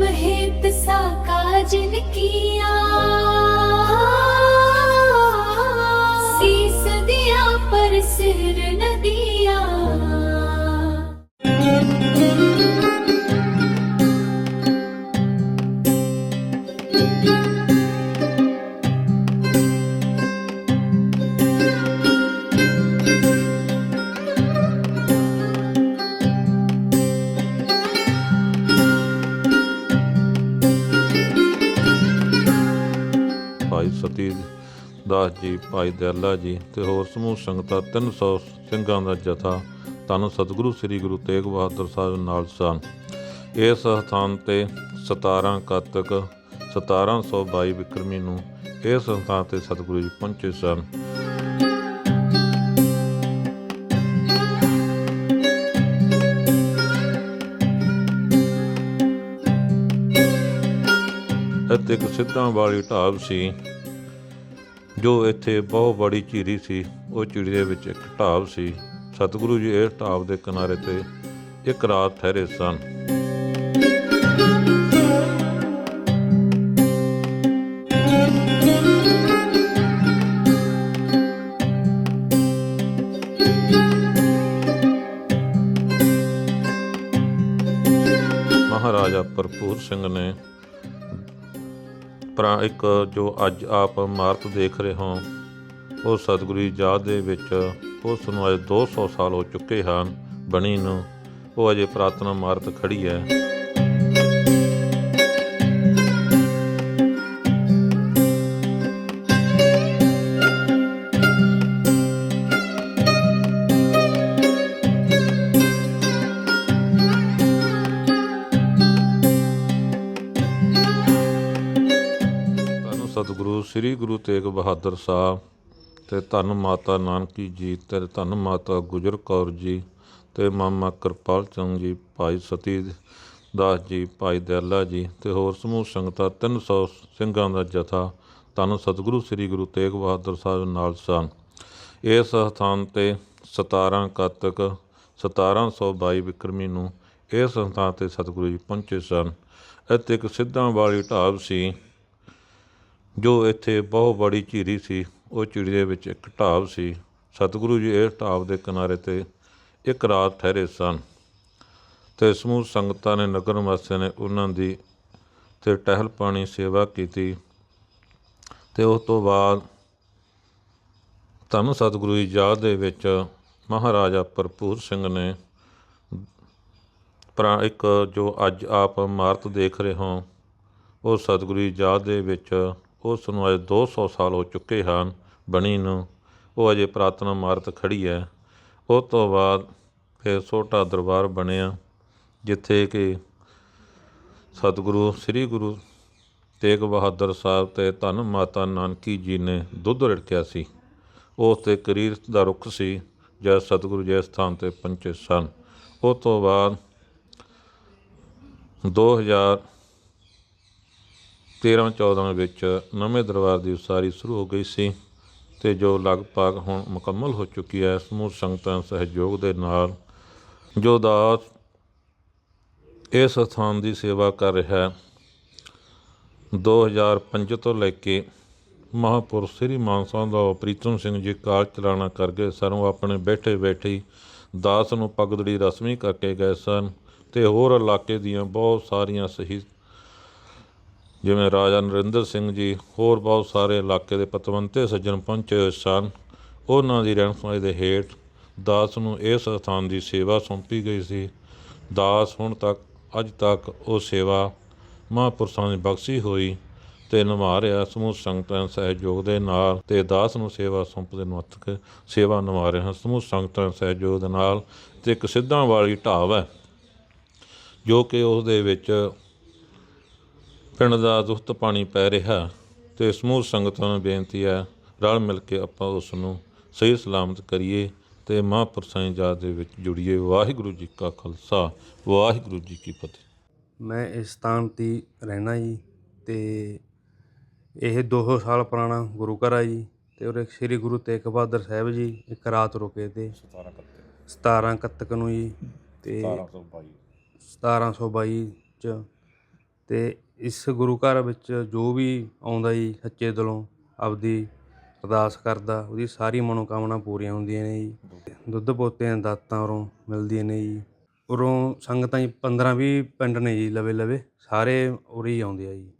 महेत् सा काजलकिया ਭਾਈ ਸਤੀ ਦਾਸ ਜੀ, ਭਾਈ ਦਿਆਲਾ ਜੀ ਤੇ ਹੋਰ ਸਮੂਹ ਸੰਗਤਾਂ 300 ਸਿੰਘਾਂ ਦਾ ਜਥਾ ਧੰਨ ਸਤਿਗੁਰੂ ਸ੍ਰੀ ਗੁਰੂ ਤੇਗ ਬਹਾਦਰ ਸਾਹਿਬ ਨਾਲ ਸਨ। ਇਸ ਸਥਾਨ ਤੇ 17 ਕੱਤਕ 1722 ਵਿਕਰਮੀ ਨੂੰ ਇਸ ਸਥਾਨ ਤੇ ਸਤਿਗੁਰੂ ਜੀ ਪਹੁੰਚੇ ਸਨ। ਇੱਥੇ ਇੱਕ ਸਿੱਧਾਂ ਵਾਲੀ ਢਾਬ ਸੀ। ਜੋ ਇੱਥੇ ਬਹੁਤ ਬੜੀ ਝੀਰੀ ਸੀ, ਉਹ ਝੀਰੀ ਦੇ ਵਿੱਚ ਇੱਕ ਢਾਬ ਸੀ। ਸਤਿਗੁਰੂ ਜੀ ਇਸ ਢਾਬ ਦੇ ਕਿਨਾਰੇ ਤੇ ਇੱਕ ਰਾਤ ਠਹਿਰੇ ਸਨ। ਮਹਾਰਾਜਾ ਭਰਪੂਰ ਸਿੰਘ ਨੇ ਪਰ ਇੱਕ ਜੋ ਅੱਜ ਆਪ ਇਮਾਰਤ ਦੇਖ ਰਹੇ ਹੋ, ਉਹ ਸਤਿਗੁਰੂ ਯਾਦ ਦੇ ਵਿੱਚ ਉਸ ਨੂੰ ਅਜੇ 200 ਸਾਲ ਹੋ ਚੁੱਕੇ ਹਨ ਬਣੀ ਨੂੰ, ਉਹ ਅਜੇ ਪ੍ਰਾਤਨ ਇਮਾਰਤ ਖੜੀ ਹੈ। ਸਤਿਗੁਰੂ, ਸ੍ਰੀ ਗੁਰੂ ਤੇਗ ਬਹਾਦਰ ਸਾਹਿਬ, ਤੇ ਧੰਨ ਮਾਤਾ ਨਾਨਕੀ ਜੀ, ਤੇ ਧੰਨ ਮਾਤਾ ਗੁਜਰ ਕੌਰ ਜੀ, ਤੇ ਮਾਮਾ ਕਿਰਪਾਲ ਸਿੰਘ ਜੀ, ਭਾਈ ਸਤੀ ਦਾਸ ਜੀ, ਭਾਈ ਦਿਆਲਾ ਜੀ, ਤੇ ਹੋਰ ਸਮੂਹ ਸੰਗਤਾਂ 300 ਸਿੰਘਾਂ ਦਾ ਜਥਾ, ਧੰਨ ਸਤਿਗੁਰੂ, ਸ੍ਰੀ ਗੁਰੂ ਤੇਗ ਬਹਾਦਰ ਸਾਹਿਬ ਨਾਲ ਸਨ। ਇਸ ਸਥਾਨ ਤੇ 17 ਕੱਤਕ 1722 ਵਿਕਰਮੀ ਨੂੰ ਇਸ ਸਥਾਨ ਤੇ ਸਤਿਗੁਰੂ ਜੀ ਪਹੁੰਚੇ ਸਨ। ਇੱਥੇ ਇੱਕ ਸਿੱਧਾਂ ਵਾਲੀ ਢਾਬ ਸੀ ਜੋ ਇੱਥੇ ਬਹੁਤ ਬੜੀ ਝੀਰੀ ਸੀ, ਉਹ ਝੀਰੀ ਦੇ ਵਿੱਚ ਇੱਕ ਢਾਬ ਸੀ। ਸਤਿਗੁਰੂ ਜੀ ਇਸ ਢਾਬ ਦੇ ਕਿਨਾਰੇ ਤੇ ਇੱਕ ਰਾਤ ਠਹਿਰੇ ਸਨ ਤੇ ਸਮੂਹ ਸੰਗਤਾਂ ਨੇ ਨਗਰ ਵਾਸੀਆਂ ਨੇ ਉਹਨਾਂ ਦੀ ਤੇ ਟਹਿਲ ਪਾਣੀ ਸੇਵਾ ਕੀਤੀ ਤੇ ਉਸ ਤੋਂ ਬਾਅਦ ਧੰਨ ਸਤਿਗੁਰੂ ਜੀ ਯਾਦ ਦੇ ਵਿੱਚ ਮਹਾਰਾਜਾ ਭਰਪੂਰ ਸਿੰਘ ਨੇ ਪਰ ਇੱਕ ਜੋ ਅੱਜ ਆਪ ਇਮਾਰਤ ਦੇਖ ਰਹੇ ਹੋ, ਉਹ ਸਤਿਗੁਰੂ ਜੀ ਯਾਦ ਦੇ ਵਿੱਚ ਉਸ ਨੂੰ ਅਜੇ 200 ਸਾਲ ਹੋ ਚੁੱਕੇ ਹਨ, ਬਣੀ ਨੂੰ। ਉਹ ਅਜੇ ਪ੍ਰਾਤਨ ਇਮਾਰਤ ਖੜੀ ਹੈ। ਉਸ ਤੋਂ ਬਾਅਦ ਫਿਰ ਛੋਟਾ ਦਰਬਾਰ ਬਣਿਆ, ਜਿੱਥੇ ਕਿ ਸਤਿਗੁਰੂ, ਸ੍ਰੀ ਗੁਰੂ ਤੇਗ ਬਹਾਦਰ ਸਾਹਿਬ ਤੇ ਧੰਨ ਮਾਤਾ ਨਾਨਕੀ ਜੀ ਨੇ ਦੁੱਧ ਰੜਕਿਆ ਸੀ। ਉਸ ਤੇ ਕਰੀਰ ਦਾ ਰੁੱਖ ਸੀ, ਜਦ ਸਤਿਗੁਰੂ ਜੀ ਸਥਾਨ ਤੇ ਪਹੁੰਚੇ ਸਨ। ਉਸ ਤੋਂ ਬਾਅਦ 2000 13 14 ਵਿੱਚ ਨਵੇਂ ਦਰਬਾਰ ਦੀ ਉਸਾਰੀ ਸ਼ੁਰੂ ਹੋ ਗਈ ਸੀ ਤੇ ਜੋ ਲਗਭਗ ਹੁਣ ਮੁਕੰਮਲ ਹੋ ਚੁੱਕੀ ਹੈ, ਸਮੂਹ ਸੰਗਤਾਂ ਸਹਿਯੋਗ ਦੇ ਨਾਲ ਜੋ ਦਾਸ ਇਸ ਸਥਾਨ ਦੀ ਸੇਵਾ ਕਰ ਰਿਹਾ ਹੈ 2005 ਤੋਂ ਲੈ ਕੇ ਮਹਾਂਪੁਰਸ਼ ਸ੍ਰੀ ਮਾਨਸਾ ਦਾ ਪ੍ਰੀਤਮ ਸਿੰਘ ਜੀ ਕਾਲ ਚਲਾਣਾ ਕਰ ਗਏ ਸਨ ਆਪਣੇ ਬੈਠੇ ਬੈਠੇ ਦਾਸ ਨੂੰ ਪਗਦੜੀ ਰਸਮੀ ਕਰਕੇ ਗਏ ਸਨ ਤੇ ਹੋਰ ਇਲਾਕੇ ਦੀਆਂ ਬਹੁਤ ਸਾਰੀਆਂ ਸਹੀ ਜਿਵੇਂ ਰਾਜਾ ਨਰਿੰਦਰ ਸਿੰਘ ਜੀ ਹੋਰ ਬਹੁਤ ਸਾਰੇ ਇਲਾਕੇ ਦੇ ਪਤਵੰਤੇ ਸੱਜਣ ਪਹੁੰਚੇ ਹੋਏ ਸਨ, ਉਹਨਾਂ ਦੀ ਰਹਿਨੁਮਾਈ ਦੇ ਹੇਠ ਦਾਸ ਨੂੰ ਇਸ ਸਥਾਨ ਦੀ ਸੇਵਾ ਸੌਂਪੀ ਗਈ ਸੀ। ਦਾਸ ਹੁਣ ਤੱਕ, ਅੱਜ ਤੱਕ ਉਹ ਸੇਵਾ ਮਹਾਂਪੁਰਸ਼ਾਂ ਦੀ ਬਖਸ਼ੀ ਹੋਈ ਤੇ ਨਿਭਾ ਰਿਹਾ। ਸਮੂਹ ਸੰਗਤਾਂ ਸਹਿਯੋਗ ਦੇ ਨਾਲ ਤੇ ਦਾਸ ਨੂੰ ਸੇਵਾ ਸੌਂਪਦੇ ਨੂੰ ਸੇਵਾ ਨਿਭਾ ਰਹੇ ਹਨ। ਸਮੂਹ ਸੰਗਤਾਂ ਸਹਿਯੋਗ ਦੇ ਨਾਲ ਤੇ ਇੱਕ ਸਿੱਧਾਂ ਵਾਲੀ ਢਾਬ ਹੈ, ਜੋ ਕਿ ਉਸ ਦੇ ਵਿੱਚ ਪਿੰਡ ਦਾ ਦੁਖਤ ਪਾਣੀ ਪੈ ਰਿਹਾ ਤੇ ਸਮੂਹ ਸੰਗਤਾਂ ਨੂੰ ਬੇਨਤੀ ਹੈ ਰਲ ਮਿਲ ਕੇ ਆਪਾਂ ਉਸ ਨੂੰ ਸਹੀ ਸਲਾਮਤ ਕਰੀਏ ਤੇ ਮਹਾਂਪੁਰਸ਼ਾਂ ਦੀ ਯਾਦ ਦੇ ਵਿੱਚ ਜੁੜੀਏ। ਵਾਹਿਗੁਰੂ ਜੀ ਕਾ ਖਾਲਸਾ ਵਾਹਿਗੁਰੂ ਜੀ ਕੀ ਫਤਿਹ। ਮੈਂ ਇਸ ਸਥਾਨ ਤੇ ਰਹਿਣਾ ਜੀ ਤੇ ਇਹ 200 ਸਾਲ ਪੁਰਾਣਾ ਗੁਰੂ ਘਰ ਆ ਜੀ ਤੇ ਉਰੇ ਸ੍ਰੀ ਗੁਰੂ ਤੇਗ ਬਹਾਦਰ ਸਾਹਿਬ ਜੀ ਇੱਕ ਰਾਤ ਰੁਕੇ ਤੇ 17 ਕੱਤਕ। ਨੂੰ ਜੀ ਤੇ 1722 ਚ ਤੇ ਇਸ ਗੁਰੂ ਘਰ ਵਿੱਚ ਜੋ ਵੀ ਆਉਂਦਾ ਜੀ ਸੱਚੇ ਦਿਲੋਂ, ਆਪਦੀ ਅਰਦਾਸ ਕਰਦਾ, ਉਹਦੀ ਸਾਰੀ ਮਨੋਕਾਮਨਾ ਪੂਰੀਆਂ ਹੁੰਦੀਆਂ ਨੇ ਜੀ। ਦੁੱਧ ਪੋਤਿਆਂ ਦਾਤਾਂ ਉਰੋਂ ਮਿਲਦੀਆਂ ਨੇ ਜੀ। ਉਰੋਂ ਸੰਗਤਾਂ ਜੀ 15 20 ਪਿੰਡ ਨੇ ਜੀ ਲਵੇ ਲਵੇ, ਸਾਰੇ ਉਰੇ ਹੀ ਆਉਂਦੇ ਆ ਜੀ।